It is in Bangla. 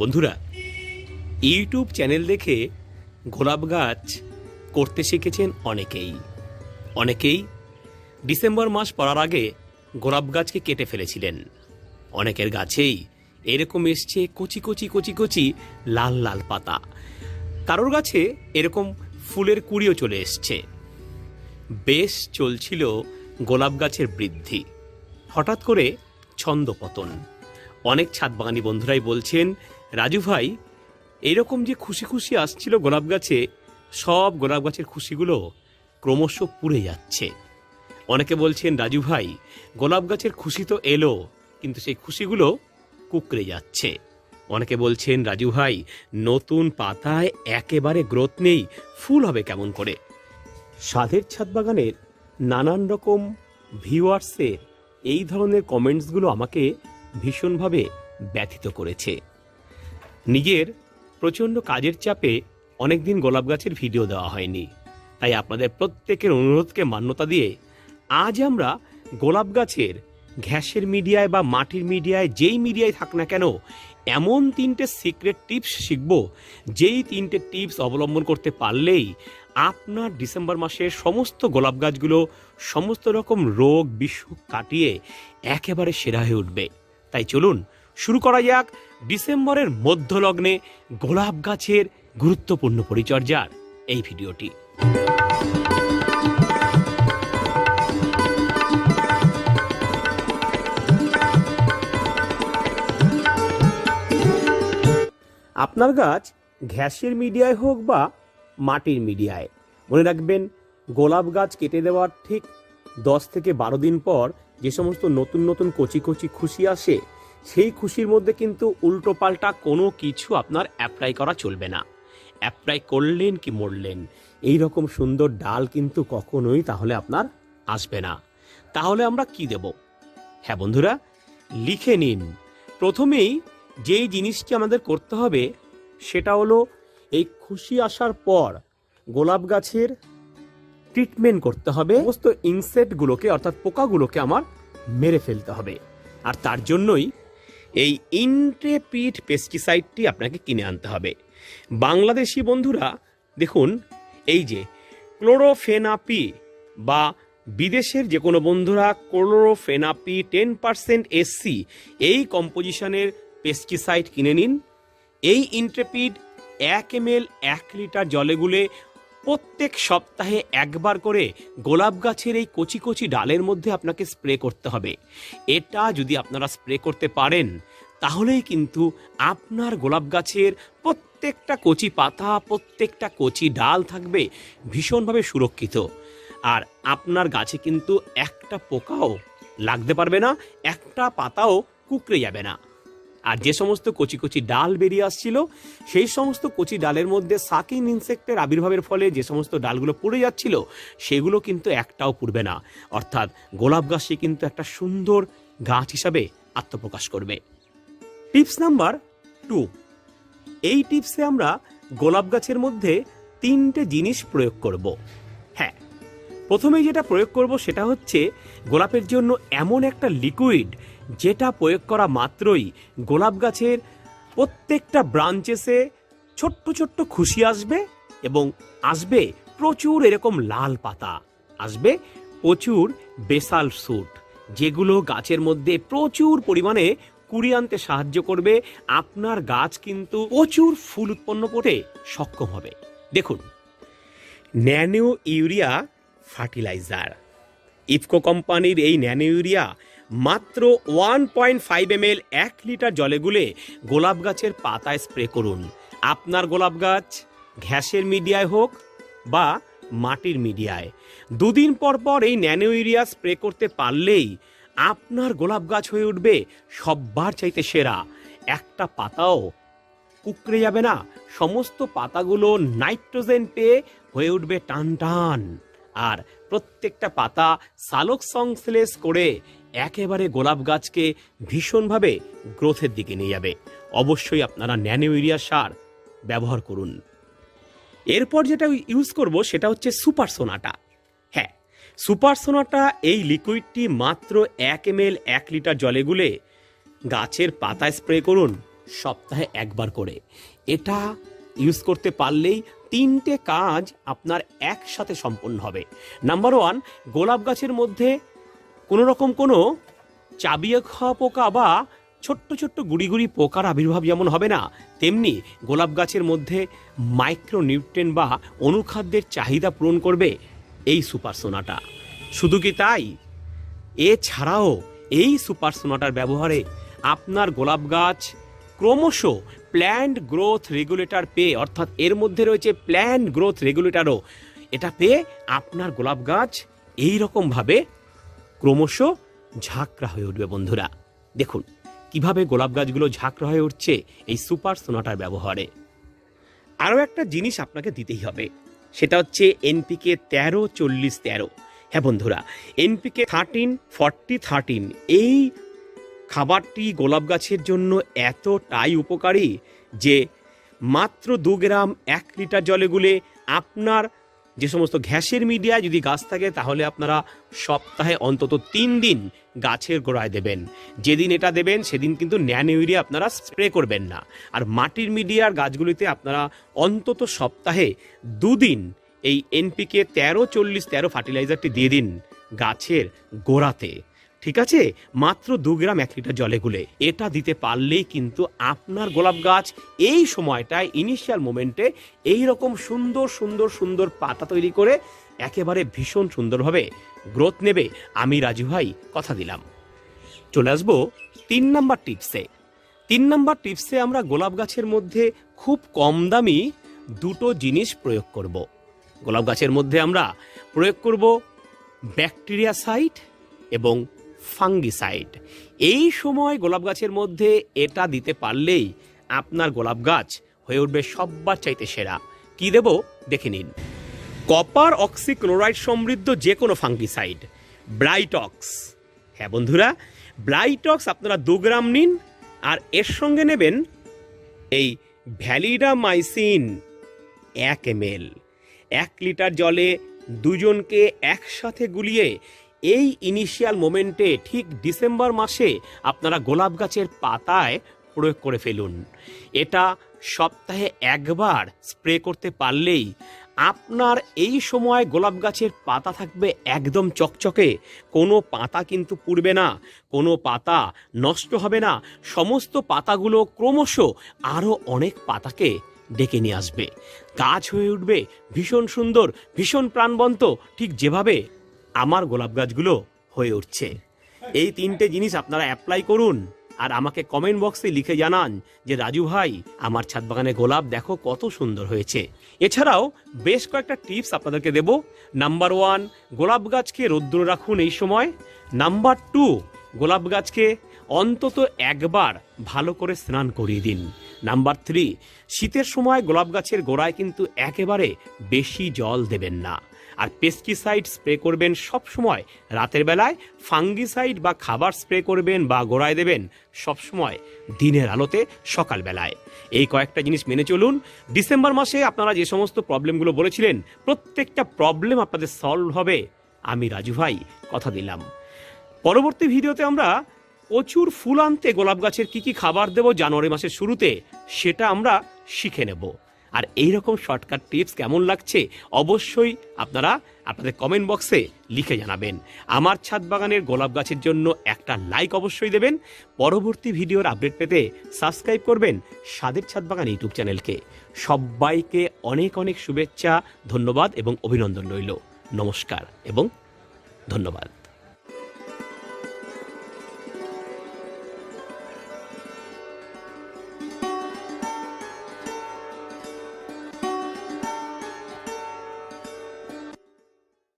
বন্ধুরা, ইউটিউব চ্যানেল দেখে গোলাপ গাছ করতে শিখেছেন অনেকেই। অনেকেই ডিসেম্বর মাস পড়ার আগে গোলাপ গাছকে কেটে ফেলেছিলেন। অনেকের গাছেই এরকম এসছে কচি কচি কচি কচি লাল লাল পাতা। কারোর গাছে এরকম ফুলের কুড়িও চলে এসছে। বেশ চলছিল গোলাপ গাছের বৃদ্ধি। হঠাৎ করে ছন্দপতন অনেক ছাদ বাগানি বন্ধুরাই বলছেন রাজু ভাই, এরকম যে খুশি খুশি আসছিল গোলাপ গাছে, সব গোলাপ গাছের খুশিগুলো ক্রমশ পুড়ে যাচ্ছে। অনেকে বলছেন, রাজু ভাই, গোলাপ গাছের খুশি তো এলো, কিন্তু সেই খুশিগুলো কুকড়ে যাচ্ছে। অনেকে বলছেন, রাজু ভাই, নতুন পাতায় একেবারে গ্রোথ নেই, ফুল হবে কেমন করে? সাধের ছাদ বাগানের নানান রকম ভিউয়ার্সের এই ধরনের কমেন্টসগুলো আমাকে ভীষণভাবে ব্যথিত করেছে। নিজের প্রচণ্ড কাজের চাপে অনেকদিন গোলাপ গাছের ভিডিও দেওয়া হয়নি। তাই আপনাদের প্রত্যেকের অনুরোধকে মান্যতা দিয়ে আজ আমরা গোলাপ গাছের, ঘ্যাসের মিডিয়ায় বা মাটির মিডিয়ায় যেই মিডিয়ায় থাক না কেন, এমন তিনটে সিক্রেট টিপস শিখব, যেই তিনটে টিপস অবলম্বন করতে পারলেই আপনার ডিসেম্বর মাসের সমস্ত গোলাপ গাছগুলো সমস্ত রকম রোগ বিসুখ কাটিয়ে একেবারে সেরা হয়ে উঠবে। তাই চলুন শুরু করা যাক ডিসেম্বরের মধ্যলগ্নে গোলাপ গাছের গুরুত্বপূর্ণ পরিচর্যার এই ভিডিওটি। আপনার গাছ ঘ্যাসের মিডিয়ায় হোক বা মাটির মিডিয়ায়, মনে রাখবেন গোলাপ গাছ কেটে দেওয়ার ঠিক দশ থেকে বারো দিন পর যে সমস্ত নতুন নতুন কচি কচি খুশি আসে সেই খুশির মধ্যে কিন্তু উল্টো পাল্টা কোনো কিছু আপনার অ্যাপ্লাই করা চলবে না। অ্যাপ্লাই করলেন কি মরলেন, এই রকম সুন্দর ডাল কিন্তু কখনোই তাহলে আপনার আসবে না। তাহলে আমরা কি দেব? হ্যাঁ বন্ধুরা, লিখে নিন। প্রথমেই যেই জিনিসটি আমাদের করতে হবে, সেটা হলো এই খুশি আসার পর গোলাপ গাছের ট্রিটমেন্ট করতে হবে। সমস্ত ইনসেক্টগুলোকে অর্থাৎ পোকাগুলোকে আমার মেরে ফেলতে হবে। আর তার জন্যই এই ইন্ট্রেপিড পেস্টিসাইডটি আপনাকে কিনে আনতে হবে। বাংলাদেশি বন্ধুরা, দেখুন, এই যে ক্লোরোফেনাপি বা বিদেশের যে কোনো বন্ধুরা ক্লোরোফেনাপি টেন পার্সেন্ট এসসি এই কম্পোজিশনের পেস্টিসাইড কিনে নিন। এই ইন্ট্রেপিড এক এম এক লিটার জলে গুলে প্রত্যেক সপ্তাহে একবার করে গোলাপ গাছের এই কচি কচি ডালের মধ্যে আপনাকে স্প্রে করতে হবে। এটা যদি আপনারা স্প্রে করতে পারেন, তাহলেই কিন্তু আপনার গোলাপ গাছের প্রত্যেকটা কচি পাতা, প্রত্যেকটা কচি ডাল থাকবে ভীষণভাবে সুরক্ষিত। আর আপনার গাছে কিন্তু একটা পোকাও লাগতে পারবে না, একটা পাতাও কুকড়ে যাবে না। আর যে সমস্ত কচি কচি ডাল বেরিয়ে আসছিল, সেই সমস্ত কচি ডালের মধ্যে সাকিং ইনসেক্টের আবির্ভাবের ফলে যে সমস্ত ডালগুলো পড়ে যাচ্ছিল, সেগুলো কিন্তু একটাও পুড়বে না। অর্থাৎ গোলাপ গাছটি কিন্তু একটা সুন্দর গাছ হিসাবে আত্মপ্রকাশ করবে। Tips number two. এই টিপসে আমরা গোলাপ গাছের মধ্যে তিনটে জিনিস প্রয়োগ করব। হ্যাঁ প্রথমে যেটা প্রয়োগ করব সেটা হচ্ছে গোলাপের জন্য এমন একটা লিকুইড যেটা প্রয়োগ করা মাত্রই গোলাপ গাছের প্রত্যেকটা ব্রাঞ্চেসে ছোট্ট ছোট্ট খুশি আসবে এবং আসবে প্রচুর এরকম লাল পাতা। আসবে প্রচুর বেসাল স্যুট, যেগুলো গাছের মধ্যে প্রচুর পরিমাণে কুড়ি আনতে সাহায্য করবে। আপনার গাছ কিন্তু প্রচুর ফুল উৎপন্ন করতে সক্ষম হবে। দেখুন, ন্যানো ইউরিয়া ফার্টিলাইজার। ইফকো কোম্পানির এই ন্যানো ইউরিয়া মাত্র one point five M L এক লিটার জলে গুলে গোলাপ গাছের পাতায় স্প্রে করুন। আপনার গোলাপ গাছ ঘ্যাসের মিডিয়ায় হোক বা মাটির মিডিয়ায়। দুদিন পর পর এই ন্যানো ইউরিয়া স্প্রে করতে পারলেই আপনার গোলাপ গাছ হয়ে উঠবে সব্বার চাইতে সেরা। একটা পাতাও কুকড়ে যাবে না। সমস্ত পাতাগুলো নাইট্রোজেন পেয়ে হয়ে উঠবে টান টান। আর প্রত্যেকটা পাতা সালোক সংশ্লেষ করে একেবারে গোলাপ গাছকে ভীষণভাবে গ্রোথের দিকে নিয়ে যাবে। অবশ্যই আপনারা ন্যানো ইউরিয়া সার ব্যবহার করুন। এরপর যেটা ইউজ করব সেটা হচ্ছে সুপার সোনাটা হ্যাঁ সুপার সোনাটা এই লিকুইডটি মাত্র এক এম এল এক লিটার জলে গুলে গাছের পাতায় স্প্রে করুন সপ্তাহে একবার করে। এটা ইউজ করতে পারলেই তিনটে কাজ আপনার একসাথে সম্পন্ন হবে। নাম্বার ওয়ান গোলাপ গাছের মধ্যে কোনো রকম কোনো চাবিয়ে খাওয়া পোকা বা ছোট্ট ছোট্ট গুড়ি গুড়ি পোকার আবির্ভাব যেমন হবে না, তেমনি গোলাপ গাছের মধ্যে মাইক্রো নিউট্রেন বা অনুখাদ্যের চাহিদা পূরণ করবে এই সুপার সোনাটা। শুধু কি তাই? এছাড়াও এই সুপার সোনাটার ব্যবহারে আপনার গোলাপ গাছ ক্রমশ প্ল্যান্ড গ্রোথ রেগুলেটর পেয়ে, অর্থাৎ এর মধ্যে রয়েছে প্ল্যান্ড গ্রোথ রেগুলেটরও এটা পেয়ে আপনার গোলাপ গাছ এই রকমভাবে ক্রমশ ঝাঁকড়া হয়ে উঠবে বন্ধুরা। দেখুন, কীভাবে গোলাপ গাছগুলো ঝাঁকড়া হয়ে উঠছে এই সুপার সোনাটার ব্যবহারে। আরও একটা জিনিস আপনাকে দিতেই হবে, সেটা হচ্ছে এনপিকে তেরো, চল্লিশ, তেরো। হ্যাঁ বন্ধুরা, এনপিকে থার্টিন ফর্টি থার্টিন এই খাবারটি গোলাপ গাছের জন্য এতটাই উপকারী যে মাত্র দু গ্রাম এক লিটার জলে গুলে আপনার যে সমস্ত ঘ্যাসের মিডিয়া যদি গাছ থাকে, তাহলে আপনারা সপ্তাহে অন্তত তিন দিন গাছের গোড়ায় দেবেন। যেদিন এটা দেবেন, সেদিন কিন্তু ন্যানো ইউরিয়া আপনারা স্প্রে করবেন না। আর মাটির মিডিয়ার গাছগুলিতে আপনারা অন্তত সপ্তাহে দুদিন এই এনপিকে তেরো, চল্লিশ, তেরো ফার্টিলাইজারটি দিয়ে দিন গাছের গোড়াতে। ঠিক আছে? মাত্র দু গ্রাম এক লিটার জলে গুলে। এটা দিতে পারলেই কিন্তু আপনার গোলাপ গাছ এই সময়টায় ইনিশিয়াল মোমেন্টে এই রকম সুন্দর সুন্দর সুন্দর পাতা তৈরি করে একেবারে ভীষণ সুন্দরভাবে গ্রোথ নেবে। আমি রাজু ভাই, কথা দিলাম। চলে আসব তিন নাম্বার টিপসে তিন নাম্বার টিপসে আমরা গোলাপ গাছের মধ্যে খুব কম দামি দুটো জিনিস প্রয়োগ করব। গোলাপ গাছের মধ্যে আমরা প্রয়োগ করব ব্যাকটেরিয়া সাইট এবং ফাঙ্গিসাইড। এই সময় গোলাপ গাছের মধ্যে এটা দিতে পারলেই আপনার গোলাপ গাছ হয়ে উঠবে সব্বার চাইতে সেরা। কি দেব? দেখে নিন। কপার অক্সিক্লোরাইড সমৃদ্ধ যে কোনো ফাঙ্গিসাইড, ব্রাইটক্স। হ্যাঁ বন্ধুরা, ব্রাইটক্স আপনারা দু গ্রাম নিন আর এর সঙ্গে নেবেন এই ভ্যালিডামাইসিন এক এম এক লিটার জলে দুজনকে একসাথে গুলিয়ে এই ইনিশিয়াল মোমেন্টে ঠিক ডিসেম্বর মাসে আপনারা গোলাপ গাছের পাতায় প্রয়োগ করে ফেলুন। এটা সপ্তাহে একবার স্প্রে করতে পারলেই আপনার এই সময় গোলাপ গাছের পাতা থাকবে একদম চকচকে, কোনো পাতা কিন্তু পুড়বে না, কোনো পাতা নষ্ট হবে না, সমস্ত পাতাগুলো ক্রমশ আরও অনেক পাতাকে ডেকে নিয়ে আসবে। গাছ হয়ে উঠবে, ভীষণ সুন্দর, ভীষণ প্রাণবন্ত, ঠিক যেভাবে আমার গোলাপ গাছগুলো হয়ে উঠছে। এই তিনটে জিনিস আপনারা অ্যাপ্লাই করুন আর আমাকে কমেন্ট বক্সে লিখে জানান যে, রাজু ভাই, আমার ছাদ বাগানে গোলাপ দেখো কত সুন্দর হয়েছে। এছাড়াও বেশ কয়েকটা টিপস আপনাদেরকে দেব। নাম্বার ওয়ান গোলাপ গাছকে রৌদ্র রাখুন এই সময়। নাম্বার টু গোলাপ গাছকে অন্তত একবার ভালো করে স্নান করিয়ে দিন। নাম্বার থ্রি শীতের সময় গোলাপ গাছের গোড়ায় কিন্তু একেবারে বেশি জল দেবেন না। আর পেস্টিসাইড স্প্রে করবেন সব সময় রাতের বেলায় ফাঙ্গিসাইড বা খাবার স্প্রে করবেন বা গোড়ায় দেবেন সব সময় দিনের আলোতে সকালবেলায় এই কয়েকটা জিনিস মেনে চলুন। ডিসেম্বর মাসে আপনারা যে সমস্ত প্রবলেমগুলো বলেছিলেন, প্রত্যেকটা প্রবলেম আপনাদের সলভ হবে। আমি রাজু ভাই, কথা দিলাম। পরবর্তী ভিডিওতে আমরা প্রচুর ফুল আনতে গোলাপ গাছের কি কি খাবার দেব জানুয়ারি মাসের শুরুতে, সেটা আমরা শিখে নেব। আর এই রকম শর্টকাট টিপস কেমন লাগছে অবশ্যই আপনারা আপনাদের কমেন্ট বক্সে লিখে জানাবেন। আমার ছাদ বাগানের গোলাপ গাছের জন্য একটা লাইক অবশ্যই দেবেন। পরবর্তী ভিডিওর আপডেট পেতে সাবস্ক্রাইব করবেন স্বাদের ছাদ বাগান ইউটিউব চ্যানেলকে। সবাইকে অনেক অনেক শুভেচ্ছা, ধন্যবাদ এবং অভিনন্দন রইল। নমস্কার এবং ধন্যবাদ।